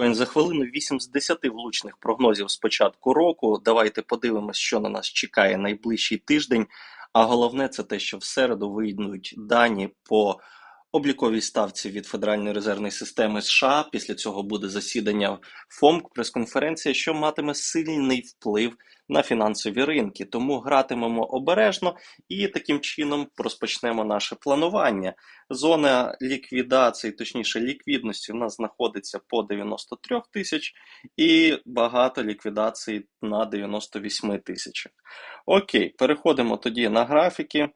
За хвилину 8 з 10 влучних прогнозів з початку року. Давайте подивимось, що на нас чекає найближчий тиждень. А головне це те, що в середу вийдуть дані по обліковій ставці від Федеральної резервної системи США. Після цього буде засідання ФОМК, прес-конференція, що матиме сильний вплив на фінансові ринки. Тому гратимемо обережно і таким чином розпочнемо наше планування. Зона ліквідації, точніше ліквідності, в нас знаходиться по 93 тисяч і багато ліквідацій на 98 тисячах. Окей, переходимо тоді на графіки.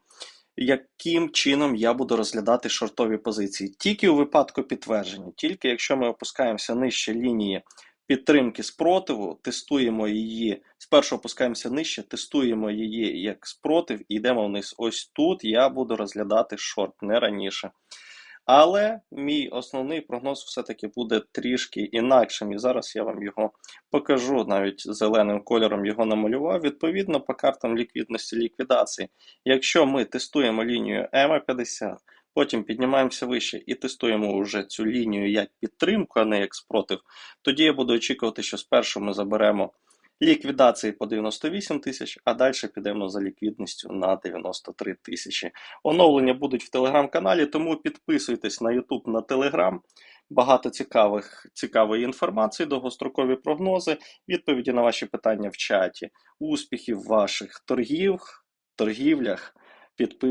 Яким чином я буду розглядати шортові позиції? Тільки у випадку підтвердження, тільки якщо ми опускаємося нижче лінії підтримки спротиву, тестуємо її, спершу опускаємося нижче, тестуємо її як спротив і йдемо вниз. Ось тут я буду розглядати шорт, не раніше. Але мій основний прогноз все-таки буде трішки інакшим. І зараз я вам його покажу. Навіть зеленим кольором його намалював. Відповідно, по картам ліквідності ліквідації. Якщо ми тестуємо лінію ЕМА 50, потім піднімаємося вище і тестуємо вже цю лінію як підтримку, а не як спротив, тоді я буду очікувати, що спершу ми заберемо. Ліквідації по 98 тисяч, а далі підемо за ліквідністю на 93 тисячі. Оновлення будуть в телеграм-каналі, тому підписуйтесь на YouTube, на Телеграм. Багато цікавих, цікавої інформації, довгострокові прогнози, відповіді на ваші питання в чаті, успіхів ваших торгів, торгівлях. Підписуйтесь.